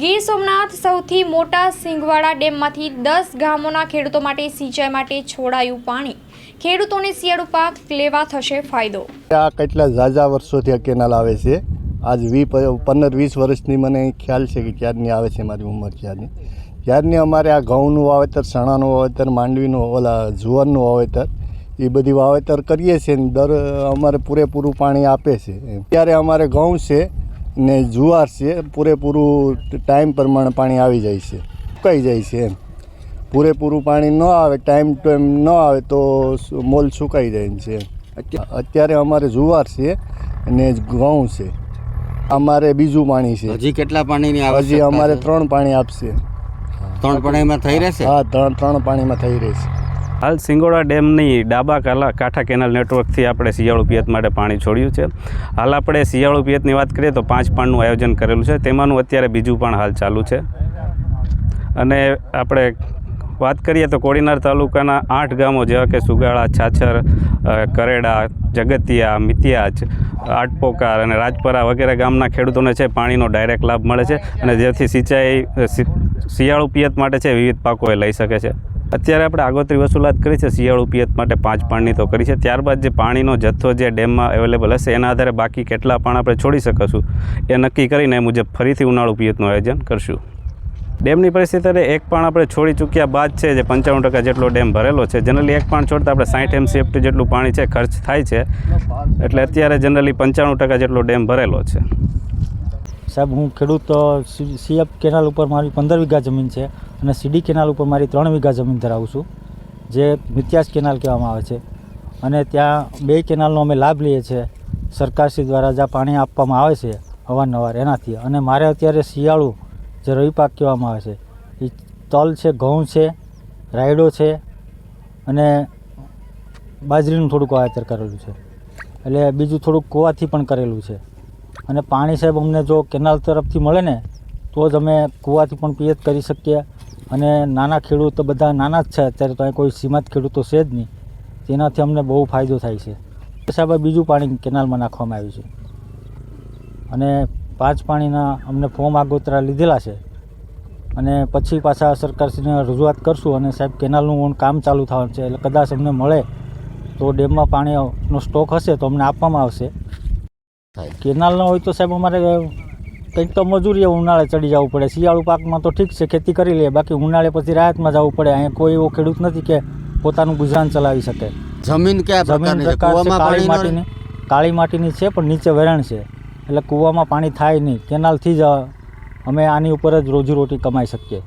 ગીર સોમનાથ સૌથી મોટા સિંગવાડા ડેમમાંથી દસ ગામોના ખેડૂતો માટે સિંચાઈ માટે છોડાયું પાણી. ખેડૂતોને શિયાળુ પાક લેવા થશે ફાયદો. આ કેટલા ઝાઝા વર્ષોથી આ કેનાલ આવે છે. આજ વી પંદર, વીસ વર્ષની મને ખ્યાલ છે કે ક્યારની આવે છે મારી ઉંમર ક્યારની. ત્યારની અમારે આ ઘઉંનું વાવેતર, ચણાનું વાવેતર, માંડવીનું, ઓલા જુવારનું વાવેતર, એ બધી વાવેતર કરીએ છીએ દર, અમારે પૂરેપૂરું પાણી આપે છે. ત્યારે અમારે ઘઉં છે ને જુવાર છે પૂરેપૂરું ટાઈમ પ્રમાણે પાણી આવી જાય છે. સુકાઈ જાય છે એમ. પૂરેપૂરું પાણી ન આવે ટાઈમ ટુ ટાઈમ ન આવે તો મોલ સુકાઈ જાય છે અત્યા- અત્યારે અમારે જુવાર છે ને ઘઉં છે. અમારે બીજું પાણી છે. હજી કેટલા પાણીની હજી અમારે ત્રણ પાણી આપશે. ત્રણ પાણીમાં થઈ રહેશે? હા ત્રણ ત્રણ પાણીમાં થઈ રહેશે. હાલ સિંગોડા ડેમની ડાબા કાલા કાંઠા કેનાલ નેટવર્કથી આપણે શિયાળુ પિયત માટે પાણી છોડ્યું છે. હાલ આપણે શિયાળુ પિયતની વાત કરીએ તો પાંચ પાણનું આયોજન કરેલું છે. તેમાંનું અત્યારે બીજું પણ હાલ ચાલુ છે. અને આપણે વાત કરીએ તો કોડીનાર તાલુકાના આઠ ગામો જેવા કે સુગાળા, છાછર કરેડા, જગતિયા, મિતિયાજ, આટપોકાર અને રાજપરા વગેરે ગામના ખેડૂતોને છે પાણીનો ડાયરેક્ટ લાભ મળે છે અને જેથી સિંચાઈ શિયાળુ પિયત માટે છે વિવિધ પાકો એ લઈ શકે છે. અત્યારે આપણે આગોતરી વસૂલાત કરી છે શિયાળુ પિયત માટે પાંચ પાણની તો કરી છે. ત્યારબાદ જે પાણીનો જથ્થો જે ડેમમાં અવેલેબલ હશે, એના આધારે બાકી કેટલા પાણ આપણે છોડી શકીશું, એ નક્કી કરીને એ મુજબ ફરીથી ઉનાળુ પિયતનું આયોજન કરશું. ડેમની પરિસ્થિતિ એક પાણ આપણે છોડી ચૂક્યા બાદ છે, જે પંચાણું ટકા જેટલો ડેમ ભરેલો છે. જનરલી એક પાણ છોડતા આપણે સાઠ એમસીએફટી જેટલું પાણી છે, ખર્ચ થાય છે. એટલે અત્યારે જનરલી પંચાણું ટકા જેટલો ડેમ ભરેલો છે. સાહેબ, હું ખેડૂત સીએફ કેનાલ ઉપર મારી પંદર વીઘા જમીન છે અને સીડી કેનાલ ઉપર મારી ત્રણ વીઘા જમીન ધરાવું છું, જે મિત્યાસ કેનાલ કહેવામાં આવે છે. અને ત્યાં બે કેનાલનો અમે લાભ લઈએ છીએ, સરકારશ્રી દ્વારા જ્યાં પાણી આપવામાં આવે છે અવારનવાર એનાથી. અને મારે અત્યારે શિયાળુ જે રવિ પાક કહેવામાં આવે છે એ તલ છે, ઘઉં છે, રાયડો છે અને બાજરીનું થોડુંક વાવેતર કરેલું છે. એટલે બીજું થોડુંક કૂવાથી પણ કરેલું છે. અને પાણી સાહેબ અમને જો કેનાલ તરફથી મળે ને, તો જ અમે કૂવાથી પણ પિયત કરી શકીએ. અને નાના ખેડૂતો બધા નાના જ છે, અત્યારે તો અહીં કોઈ સીમાંત ખેડૂતો છે જ નહીં. તેનાથી અમને બહુ ફાયદો થાય છે. સાહેબ બીજું પાણી કેનાલમાં નાખવામાં આવ્યું છે. અને પાંચ પાણીના અમને ફોર્મ આગોતરા લીધેલા છે. અને પછી પાછા સરકારશ્રીને રજૂઆત કરશું અને સાહેબ કેનાલનું કામ ચાલુ થવાનું છે. એટલે કદાચ અમને મળે તો ડેમમાં પાણીનો સ્ટોક હશે તો અમને આપવામાં આવશે. કેનાલ ન હોય તો સાહેબ અમારે કંઈક તો મજૂરીએ ઉનાળે ચડી જવું પડે. શિયાળુ પાકમાં તો ઠીક છે ખેતી કરી લઈએ. બાકી ઉનાળે પછી રાહતમાં જવું પડે. અહીંયા કોઈ એવો ખેડૂત નથી કે પોતાનું ગુજરાન ચલાવી શકે. જમીન કયા જમીન કાળી? માટીની કાળી માટીની છે પણ નીચે વેરાણ છે. એટલે કૂવામાં પાણી થાય નહીં. કેનાલથી જ અમે આની ઉપર જ રોજીરોટી કમાઈ શકીએ.